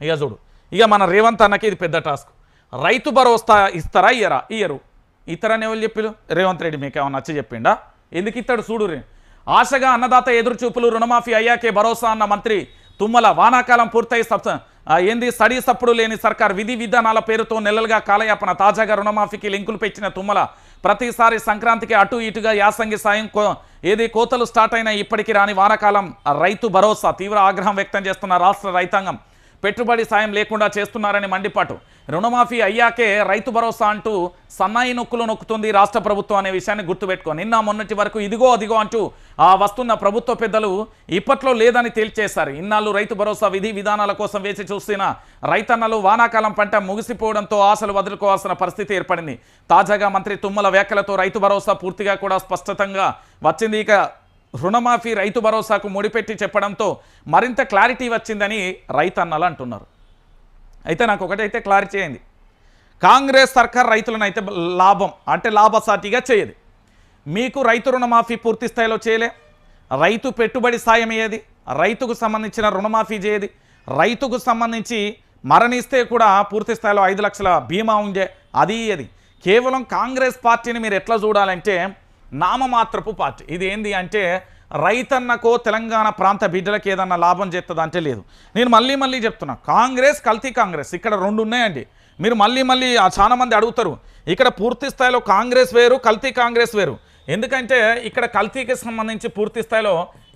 ఇక చూడు. ఇక మన రేవంత్ అన్నకి ఇది పెద్ద టాస్క్. రైతు భరోసా ఇస్తారా ఇయ్యరా? ఇయ్యరు. ఇతరని ఎవరు చెప్పిరు రేవంత్ రెడ్డి మీకు ఏమన్నా నచ్చి చెప్పిండా? ఎందుకు ఇస్తాడు చూడు రే. ఆశగా అన్నదాత ఎదురుచూపులు రుణమాఫీ అయ్యాకే భరోసా అన్న మంత్రి తుమ్మల వానాకాలం పూర్తయి సప్ ఏంది? సడి సప్పుడు లేని సర్కార్ విధి విధానాల పేరుతో నెలలుగా కాలయాపన తాజాగా రుణమాఫీకి లింకులు పెంచిన తుమ్మల ప్రతిసారి సంక్రాంతికి అటు ఇటుగా యాసంగి సాయం కో ఏది కోతలు స్టార్ట్ అయిన ఇప్పటికి రాని వానాకాలం రైతు భరోసా తీవ్ర ఆగ్రహం వ్యక్తం చేస్తున్న రాష్ట్ర రైతాంగం. పెట్టుబడి సాయం లేకుండా చేస్తున్నారని మండిపాటు. రుణమాఫీ అయ్యాకే రైతు భరోసా అంటూ సన్నాయి నొక్కులు నొక్కుతుంది రాష్ట్ర ప్రభుత్వం అనే విషయాన్ని గుర్తుపెట్టుకో. నిన్న మొన్నటి వరకు ఇదిగో అదిగో అంటూ ఆ వస్తున్న ప్రభుత్వ పెద్దలు ఇప్పట్లో లేదని తేల్చేశారు. ఇన్నాళ్ళు రైతు భరోసా విధి విధానాల కోసం వేచి చూసిన రైతన్నలు వానాకాలం పంట ముగిసిపోవడంతో ఆశలు వదులుకోవాల్సిన పరిస్థితి ఏర్పడింది. తాజాగా మంత్రి తుమ్మల వ్యాఖ్యలతో రైతు భరోసా పూర్తిగా కూడా స్పష్టతంగా వచ్చింది. ఇక రుణమాఫీ రైతు భరోసాకు ముడిపెట్టి చెప్పడంతో మరింత క్లారిటీ వచ్చిందని రైతన్నలు అంటున్నారు. అయితే నాకు ఒకటైతే క్లారిటీ అయింది. కాంగ్రెస్ సర్కార్ రైతులను అయితే లాభం అంటే లాభసాటిగా చేయదు. మీకు రైతు రుణమాఫీ పూర్తి స్థాయిలో చేయలే. రైతు పెట్టుబడి సాయం అయ్యేది రైతుకు సంబంధించిన రుణమాఫీ చేయది. రైతుకు సంబంధించి మరణిస్తే కూడా పూర్తి స్థాయిలో ఐదు లక్షల బీమా ఉండే అది అది కేవలం కాంగ్రెస్ పార్టీని మీరు ఎట్లా చూడాలంటే నామమాత్రపు పార్టీ. ఇది ఏంది అంటే రైతన్నకో తెలంగాణ ప్రాంత బిడ్డలకు ఏదన్నా లాభం చేస్తుందా అంటే లేదు. నేను మళ్ళీ మళ్ళీ చెప్తున్నా కాంగ్రెస్ కల్తీ కాంగ్రెస్ ఇక్కడ రెండు ఉన్నాయండి. మీరు మళ్ళీ మళ్ళీ చాలామంది చాలా మంది అడుగుతారు ఇక్కడ పూర్తి స్థాయిలో కాంగ్రెస్ వేరు కల్తీ కాంగ్రెస్ వేరు. ఎందుకంటే ఇక్కడ కల్తీకి సంబంధించి పూర్తి స్థాయిలో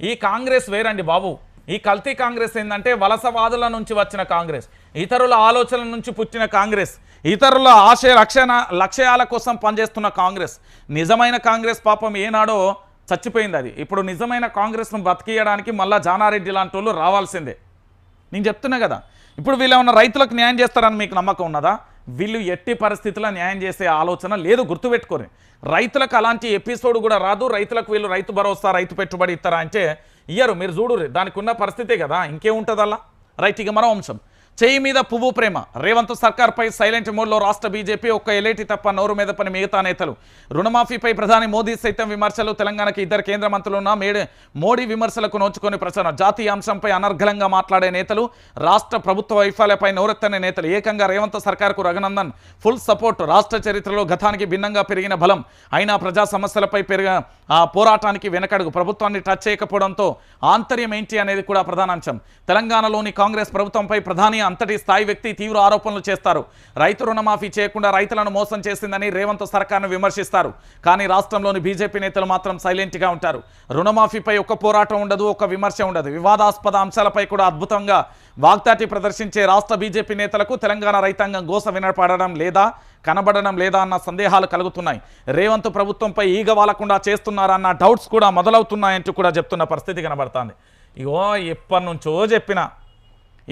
ఈ కాంగ్రెస్ వేరండి బాబు. ఈ కల్తీ కాంగ్రెస్ ఏంటంటే వలసవాదుల నుంచి వచ్చిన కాంగ్రెస్ ఇతరుల ఆలోచనల నుంచి పుట్టిన కాంగ్రెస్ ఇతరుల ఆశయ లక్ష్యన లక్ష్యాల కోసం పనిచేస్తున్న కాంగ్రెస్. నిజమైన కాంగ్రెస్ పాపం ఏనాడో చచ్చిపోయింది అది. ఇప్పుడు నిజమైన కాంగ్రెస్ను బతికియడానికి మళ్ళా జానారెడ్డి లాంటి వాళ్ళు రావాల్సిందే. నేను చెప్తున్నా కదా. ఇప్పుడు వీళ్ళు ఏమన్నా రైతులకు న్యాయం చేస్తారని మీకు నమ్మకం ఉన్నదా? వీళ్ళు ఎట్టి పరిస్థితుల్లో న్యాయం చేసే ఆలోచన లేదు గుర్తుపెట్టుకోరు రైతులకు అలాంటి ఎపిసోడ్ కూడా రాదు. రైతులకు వీళ్ళు రైతు భరోసా రైతు పెట్టుబడి ఇస్తారా అంటే ఇయ్యరు మీరు చూడు దానికి ఉన్న పరిస్థితే కదా ఇంకేముంటుంది అలా రైట్ ఇక మరో అంశం. చేయి మీద పువ్వు ప్రేమ. రేవంత్ సర్కార్పై సైలెంట్ మోడ్లో రాష్ట్ర బీజేపీ ఒక్క ఎలేటి తప్ప నోరు మీద పని మిగతా నేతలు. రుణమాఫీపై ప్రధాని మోదీ సైతం విమర్శలు తెలంగాణకి ఇద్దరు కేంద్ర మంత్రులున్న మేడే మోడీ విమర్శలకు నోచుకొని ప్రచారం జాతీయ అంశంపై అనర్ఘలంగా మాట్లాడే నేతలు రాష్ట్ర ప్రభుత్వ వైఫల్యపై నోరెత్తనే నేతలు. ఏకంగా రేవంత్ సర్కార్కు రఘునందన్ ఫుల్ సపోర్ట్. రాష్ట్ర చరిత్రలో గతానికి భిన్నంగా పెరిగిన బలం. అయినా ప్రజా సమస్యలపై పెరిగిన ఆ పోరాటానికి వెనకడుగు. ప్రభుత్వాన్ని టచ్ చేయకపోవడంతో ఆంతర్యం ఏంటి అనేది కూడా ప్రధాన అంశం తెలంగాణలోని కాంగ్రెస్ ప్రభుత్వంపై ప్రధాని అంతటి స్థాయి వ్యక్తి తీవ్ర ఆరోపణలు చేస్తారు. రైతు రుణమాఫీ చేయకుండా రైతులను మోసం చేసిందని రేవంత్ సర్కార్ను విమర్శిస్తారు. కానీ రాష్ట్రంలోని బీజేపీ నేతలు మాత్రం సైలెంట్గా ఉంటారు. రుణమాఫీపై ఒక్క పోరాటం ఉండదు ఒక విమర్శ ఉండదు. వివాదాస్పద అంశాలపై కూడా అద్భుతంగా వాగ్దాటి ప్రదర్శించే రాష్ట్ర బీజేపీ నేతలకు తెలంగాణ రైతాంగం గోస వినపడడం లేదా కనబడడం లేదా అన్న సందేహాలు కలుగుతున్నాయి. రేవంత్ ప్రభుత్వంపై ఈగ వాలకుండా చేస్తున్నారన్న డౌట్స్ కూడా మొదలవుతున్నాయంటూ కూడా చెప్తున్న పరిస్థితి కనబడుతుంది. ఇగో ఎప్పటి నుంచో చెప్పిన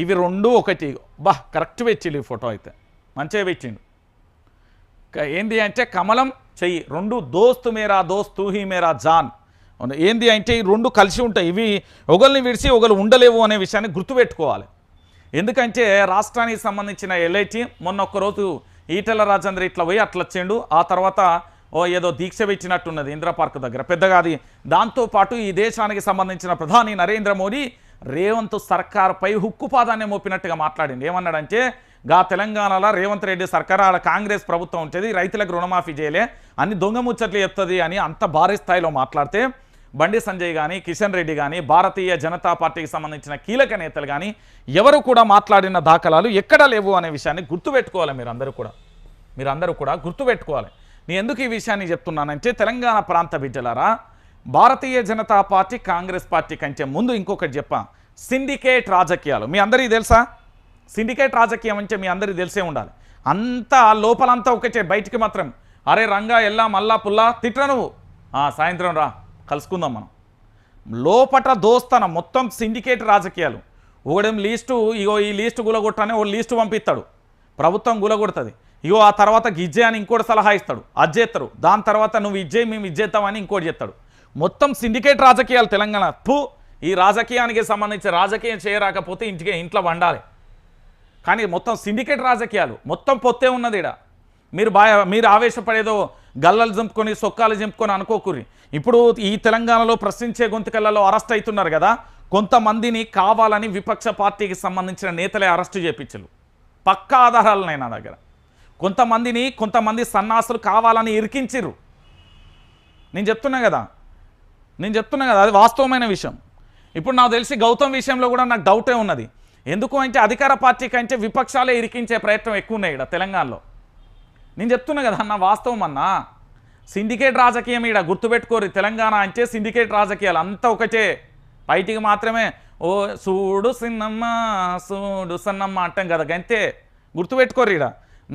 ఇవి రెండు ఒకటి. బా కరెక్ట్ పెట్టిండు ఈ ఫోటో అయితే. మంచిగా పెట్టిండు. ఏంది అంటే కమలం చెయ్యి రెండు దోస్తు మేరా దోస్తు హీ మేరా జాన్. ఏంది అంటే ఈ రెండు కలిసి ఉంటాయి. ఇవి ఒకరిని విడిచి ఒకరు ఉండలేవు అనే విషయాన్ని గుర్తుపెట్టుకోవాలి. ఎందుకంటే రాష్ట్రానికి సంబంధించిన ఎల్ఐటి మొన్న ఒక్కరోజు ఈటెల రాజేంద్ర ఇట్లా పోయి అట్లా వచ్చిండు. ఆ తర్వాత ఓ ఏదో దీక్ష పెట్టినట్టున్నది ఇందిరా పార్క్ దగ్గర. పెద్దగా అది. దాంతోపాటు ఈ దేశానికి సంబంధించిన ప్రధాని నరేంద్ర మోడీ రేవంత్ సర్కార్పై హుక్కుపాదాన్ని మోపినట్టుగా మాట్లాడింది. ఏమన్నాడంటే గా తెలంగాణలో రేవంత్ రెడ్డి సర్కార్ ఆడ కాంగ్రెస్ ప్రభుత్వం ఉంటుంది రైతులకు రుణమాఫీ చేయలే అన్ని దొంగ ముచ్చట్లు చెప్తుంది అని అంత భారీ స్థాయిలో మాట్లాడితే బండి సంజయ్ కానీ కిషన్ రెడ్డి కానీ భారతీయ జనతా పార్టీకి సంబంధించిన కీలక నేతలు కానీ ఎవరు కూడా మాట్లాడిన దాఖలాలు ఎక్కడా లేవు అనే విషయాన్ని గుర్తుపెట్టుకోవాలి మీరందరూ కూడా. మీరందరూ కూడా గుర్తుపెట్టుకోవాలి. నేను ఎందుకు ఈ విషయాన్ని చెప్తున్నానంటే తెలంగాణ ప్రాంత బిడ్డలారా Bharatiya Janata party Congress party కంటే ముందు ఇంకొకటి చెప్పా. సిండికేట్ రాజకీయాలు. మీ అందరికీ తెలుసా? సిండికేట్ రాజకీయం అంటే మీ అందరికీ తెలిసే ఉండాలి. అంతా లోపలంతా ఒకటే బయటికి మాత్రం. అరే రంగా ఎల్లా మల్లా పుల్లా తిట్ర నువ్వు. సాయంత్రం రా కలుసుకుందాం మనం. లోపట దోస్తన మొత్తం సిండికేట్ రాజకీయాలు. ఒకడేం లీస్టు ఇగో ఈ లీస్టు గులగొట్టనే ఓ లీస్టు పంపిస్తాడు. ప్రభుత్వం గులగొడుతుంది. ఇగో ఆ తర్వాత గిజ్జే అని ఇంకోటి సలహా ఇస్తాడు. అది చేస్తారు. దాని తర్వాత నువ్వు ఇజ్జే మేము ఇజ్జేస్తామని ఇంకోటి చేస్తాడు. మొత్తం సిండికేట్ రాజకీయాలు తెలంగాణ. పూ ఈ రాజకీయానికి సంబంధించి రాజకీయం చేయరాకపోతే ఇంటికి ఇంట్లో వండాలి. కానీ మొత్తం సిండికేట్ రాజకీయాలు మొత్తం పొత్తే ఉన్నది ఈడ. మీరు బా మీరు ఆవేశపడేదో గల్లలు చింపుకొని సొక్కాలు చింపుకొని అనుకోకూరి ఇప్పుడు ఈ తెలంగాణలో ప్రశ్నించే గొంతుకలలో అరెస్ట్ అవుతున్నారు కదా కొంతమందిని కావాలని విపక్ష పార్టీకి సంబంధించిన నేతలే అరెస్టు చేపించలు పక్కా ఆధారాలు నా దగ్గర. కొంతమందిని కొంతమంది సన్నాసులు కావాలని ఇరికించిర్రు. నేను చెప్తున్నా కదా నేను చెప్తున్నా కదా అది వాస్తవమైన విషయం. ఇప్పుడు నాకు తెలిసి గౌతమ్ విషయంలో కూడా నాకు డౌటే ఉన్నది. ఎందుకు అంటే అధికార పార్టీ కంటే విపక్షాలే ఇరికించే ప్రయత్నం ఎక్కువ ఉన్నాయి ఇక్కడ తెలంగాణలో. నేను చెప్తున్నా కదా అన్న వాస్తవం అన్నా. సిండికేట్ రాజకీయం ఈడ గుర్తుపెట్టుకోరు తెలంగాణ అంటే సిండికేట్ రాజకీయాలు అంతా ఒకటే. బయటికి మాత్రమే ఓ సూడు సిన్నమ్మ సూడు సన్నమ్మ అంటాం కదా అంతే గుర్తుపెట్టుకోరు ఈడ.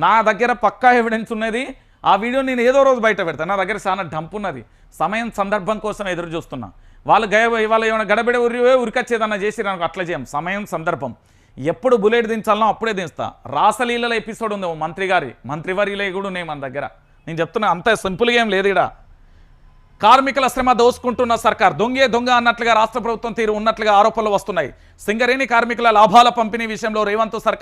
నా దగ్గర పక్కా ఎవిడెన్స్ ఉన్నది ఆ వీడియో నేను ఏదో రోజు బయట పెడతాను నా దగ్గర చాలా డంప్ ఉన్నది. సమయం సందర్భం కోసం ఎదురు చూస్తున్నా. వాళ్ళు గయ వాళ్ళు ఏమైనా గడబిడ ఉరివే ఉరికొచ్చేదన్నా చేసి నాకు అట్లా చేయం. సమయం సందర్భం. ఎప్పుడు బుల్లెట్ దించాలనో అప్పుడే దించుతా. రాసలీలలో ఎపిసోడ్ ఉంది మంత్రి గారి మంత్రివర్యులే కూడా ఉన్నాయి మన దగ్గర. నేను చెప్తున్నా అంత సింపుల్గా ఏం లేదు ఇక్కడ కార్మికుల శ్రమ దోసుకుంటున్న సర్కార్ దొంగే దొంగ అన్నట్లుగా రాష్ట్ర ప్రభుత్వం తీరు ఉన్నట్లుగా ఆరోపణలు వస్తున్నాయి. సింగరేణి కార్మికుల లాభాల పంపిణీ విషయంలో రేవంత్ సర్కార్